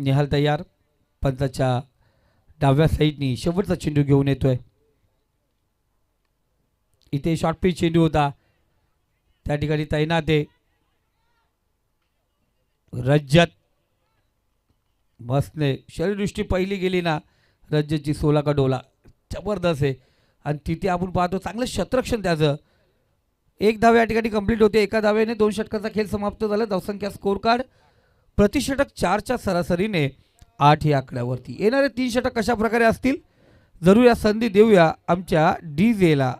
निहाल तयार पंचाच्या डाव्या साईडनी शेवटचा चेंडू घेऊन येतोय. इथे शॉर्ट पिच चेंडू होता. त्या ठिकाणी तैनात आहे रज्जत मस्तने शरीरदृष्टी पहिली गेली ना रज्जतची सोला का डोला. जबरदस्त आहे. आणि तिथे आपण पाहतो चांगलं शतरक्षण त्याचं. एक धावे या ठिकाणी कंप्लीट होते. एका धाव्याने दोन षटकाचा खेळ समाप्त झाला. धावसंख्या स्कोर कार्ड प्रतिषटक चारच्या सरासरीने आठ या आकड्यावरती. येणारे तीन षटक कशा प्रकारे असतील? जरूर या संधी देऊया आमच्या डी जेला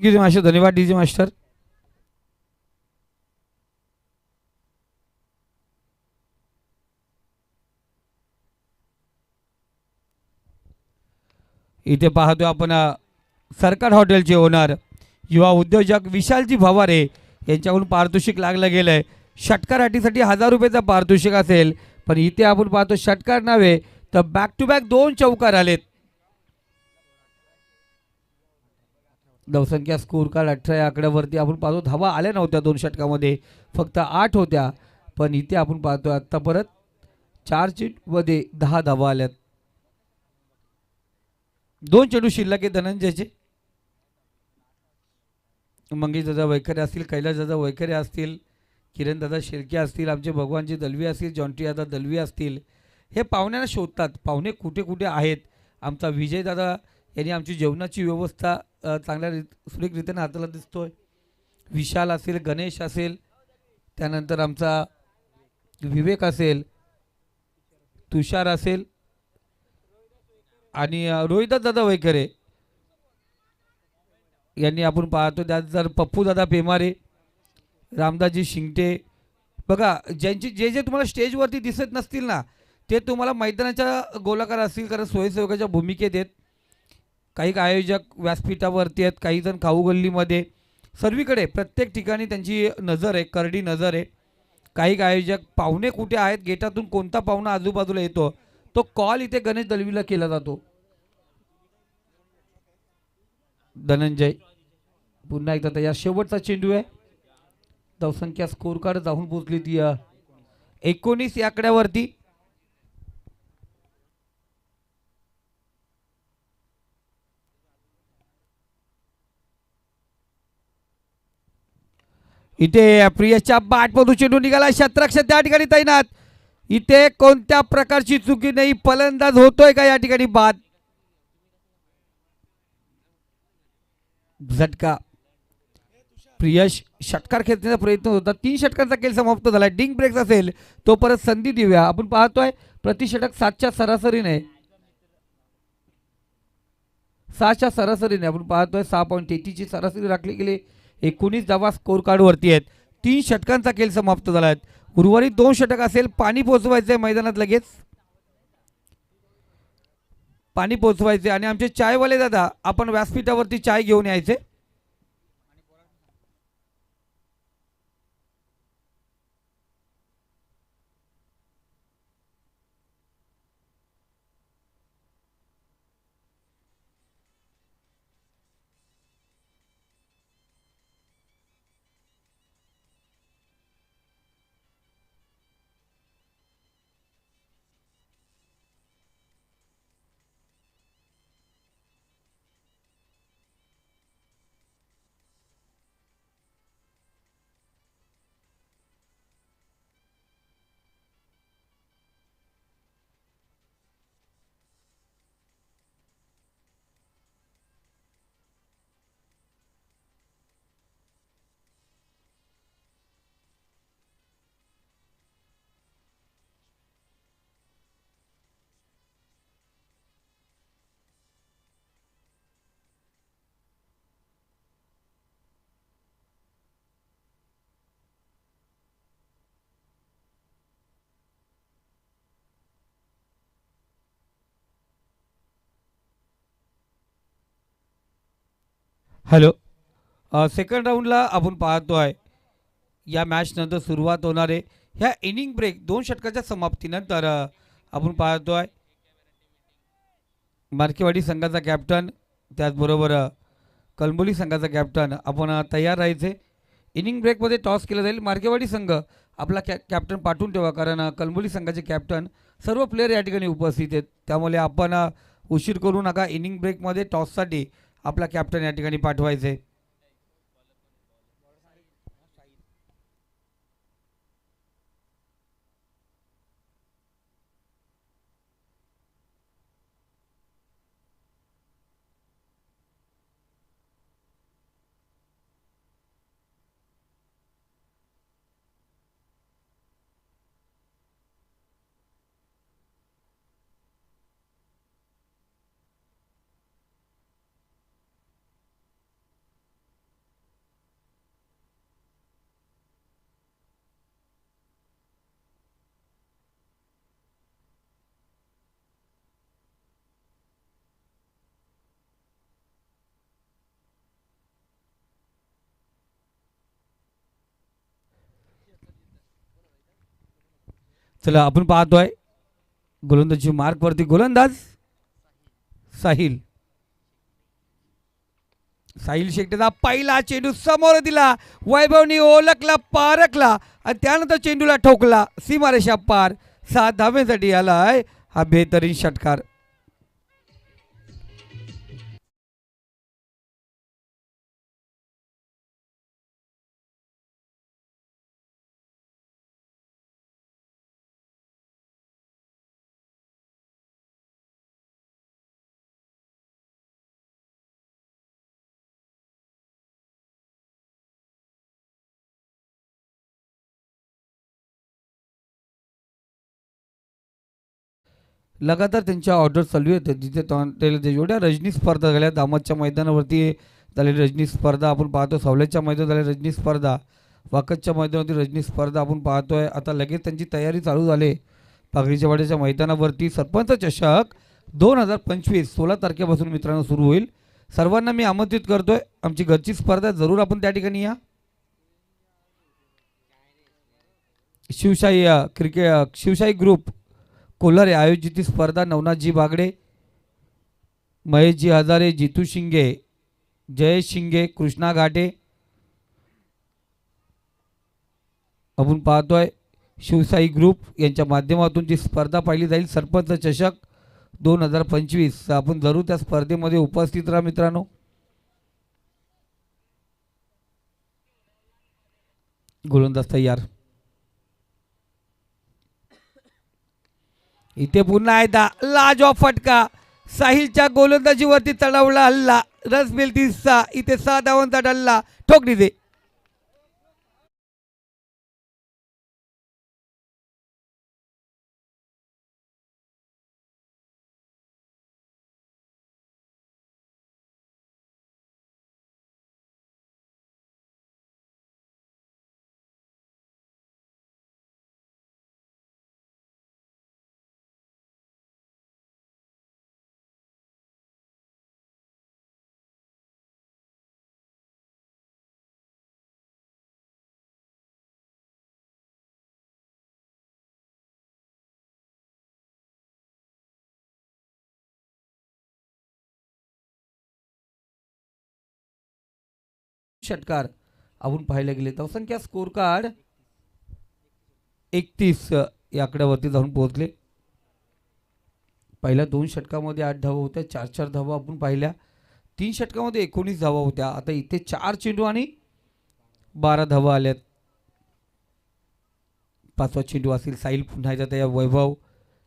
थँक्यू मास्टर धन्यवाद डी जे मास्टर इथे पाहतो आपण सरकार हॉटेलचे ओनर युवा उद्योजक विशालजी भवारे यांच्याकडून पारितोषिक लागलं गेलं आहे षटकार अटीसाठी हजार रुपयाचा पारितोषिक असेल पण इथे आपण पाहतो षटकार नव्हे तर बॅक टू बॅक दोन चौकार आलेत. धावसंख्या स्कोर कार्ड अठरा या आकड्यावरती आपण पाहतो. धावा आल्या नव्हत्या दोन षटकामध्ये. फक्त आठ होत्या. पण इथे आपण पाहतो आत्ता परत चार चेंडूमध्ये दहा धावा आल्यात. दोन चेंडू शिल्लक आहे धनंजयचे. मंगेश दादा वैखरे असतील कैलास दादा वैखरे असतील किरण दादा शेळके असतील आमचे भगवानजी दलवी असतील जॉन्टी दादा दलवी असतील हे पाहुण्यांना शोधतात. पाहुणे कुठे कुठे आहेत? आमचा विजय दादा यांनी आमची जेवणाची व्यवस्था चांगल्या रीत सुरेखरीतीने हाताला दिसतोय. विशाल असेल गणेश असेल त्यानंतर आमचा विवेक असेल तुषार असेल आणि अ, रोहिदास दादा वैखरे. यांनी आपण पाहतो त्यात जर पप्पू दादा पेमारे रामदासजी शिंगटे. बघा ज्यांची जे जे तुम्हाला स्टेजवरती दिसत नसतील ना ते तुम्हाला मैदानाच्या गोलाकार असतील कारण स्वयंसेवकाच्या भूमिकेत आहेत. काही आयोजक व्यासपीठावरती आहेत काही जण खाऊ गल्लीमध्ये. सर्वीकडे प्रत्येक ठिकाणी त्यांची नजर आहे करडी नजर आहे. काही आयोजक पाहुणे कुठे आहेत गेटातून कोणता पाहुणा आजूबाजूला येतो तो कॉल इथे गणेश दलवीला केला जातो. धनंजय पुन्हा एकदा या शेवटचा चेंडू आहे. धावसंख्या स्कोर कार्ड जाऊन पोचली ती एकोणीस या आकड्यावरती. इथे प्रियसच्या बाटमधून चेंडू निघाला. शत्रक्ष त्या ठिकाणी तैनात. इथे कोणत्या प्रकारची चुकी नाही फलंदाज होतोय का या ठिकाणी बाद? झटका. प्रियश षटकार खेचण्याचा प्रयत्न होता. तीन षटकांचा खेळ समाप्त झाला. डिंग ब्रेक असेल तो परत संधी देऊया. आपण पाहतोय प्रतिषटक सातच्या सरासरीने. सहाच्या सरासरीने आपण पाहतोय सहा पॉईंट तेहतीसची सरासरी राखली गेली. एकोणीस धावा स्कोर कार्डवरती आहेत. तीन षटकांचा खेळ समाप्त झाला आहे. उर्वरित दोन षटक असेल पाणी पोचवायचंय मैदानात लगेच. पाणी पोचवायचे आणि आमचे चायवाले दादा आपण व्यासपीठावरती चाय घेऊन यायचे. हॅलो. सेकंड राऊंडला आपण पाहतो आहे. या मॅचनंतर सुरुवात होणार आहे. ह्या इनिंग ब्रेक दोन षटकाच्या समाप्तीनंतर आपण पाहतो आहे. मार्केवाडी संघाचा कॅप्टन त्याचबरोबर कलबोली संघाचा कॅप्टन आपण तयार राहायचे. इनिंग ब्रेकमध्ये टॉस केला जाईल मार्केवाडी संघ. आपला कॅ कॅप्टन पाठवून ठेवा कारण कलबोली संघाचे कॅप्टन सर्व प्लेयर या ठिकाणी उपस्थित आहेत. त्यामुळे आपण उशीर करू नका. इनिंग ब्रेकमध्ये टॉससाठी आपला कॅप्टन या ठिकाणी पाठवायचे चला आपण पाहतोय. गोलंदाजी मार्कवरती गोलंदाज साहिल. साहिल शेट्टीचा पहिला चेंडू समोर दिला. वैभवनी ओळखला पारखला आणि त्यानंतर चेंडूला ठोकला. सीमारेषा पार. सात धावेसाठी आलाय हा बेहतरीन षटकार. लगातार त्यांच्या ऑर्डर चालू आहेत. जिथे तो- ते- जेवढ्या रजनी स्पर्धा झाल्या. दामदच्या मैदानावरती झालेली रजनी स्पर्धा आपण पाहतो. सावल्याच्या मैदानात झाली रजनी स्पर्धा वाकतच्या मैदानावरती रजनी स्पर्धा आपण पाहतोय. आता लगेच त्यांची तयारी चालू झाली. पागरीच्या वाड्याच्या मैदानावरती सरपंच चषक दोन हजार पंचवीस सोळा तारखेपासून मित्रांनो सुरू होईल. सर्वांना मी आमंत्रित करतोय. आमची घरची स्पर्धा जरूर आपण त्या ठिकाणी या. शिवशाही क्रिकेट क्रिके शिवशाही ग्रुप कोल्हारे आयोजित ही स्पर्धा नवनाथजी बागडे महेशजी हजारे जितू शिंगे जयेश शिंगे कृष्णा घाटे आपण पाहतोय शिवसाई ग्रुप यांच्या माध्यमातून जी स्पर्धा पाहिली जाईल सरपंच चषक दोन हजार पंचवीस. आपण जरूर त्या स्पर्धेमध्ये उपस्थित राहा मित्रांनो. गोलंदाज तयार. इथे पुन्हा एकदा लाजवा फटका. साहिलच्या गोलंदाजीवरती चढवला हल्ला. रस तिसचा इथे सहा धावांचा डल्ला. ठोकली दे षटकार. आपण पाहायला गेले तर स्कोर कार्ड एकतीस या आकड्यावरती जाऊन पोहोचले. पहिल्या दोन षटकामध्ये आठ धावा होत्या चार चार धावा आपण पाहिल्या. तीन षटकामध्ये एकोणीस धावा होत्या. आता इथे चार चेंडू आणि बारा धावा आल्यात. पाचवा चेंडू असेल साईल पुन्हा एकदा त्या वैभव.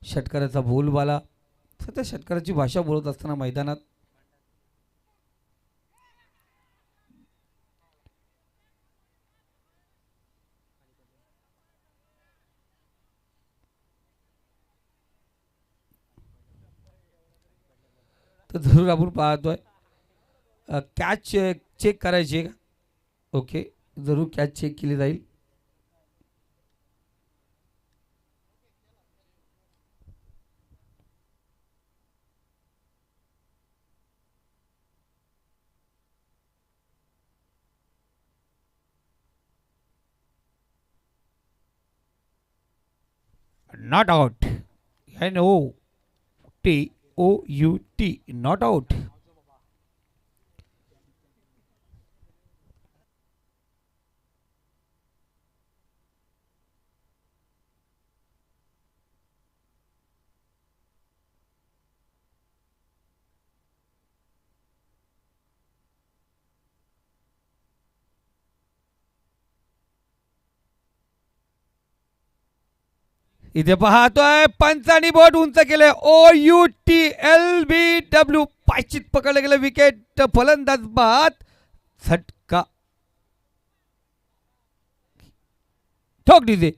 षटकाराचा बोलबाला. सध्या षटकाराची भाषा बोलत असताना मैदानात तर जरूर आपण पाहतोय. कॅच चेक करायची आहे का? ओके जरूर कॅच चेक केली जाईल. Not out N O T O U T not out इथे पाहतोय पंचानी बोट उंच केले O U T L B W पायचित पकडलं गेलं विकेट फलंदाज बाद झटका. ठोक डीजे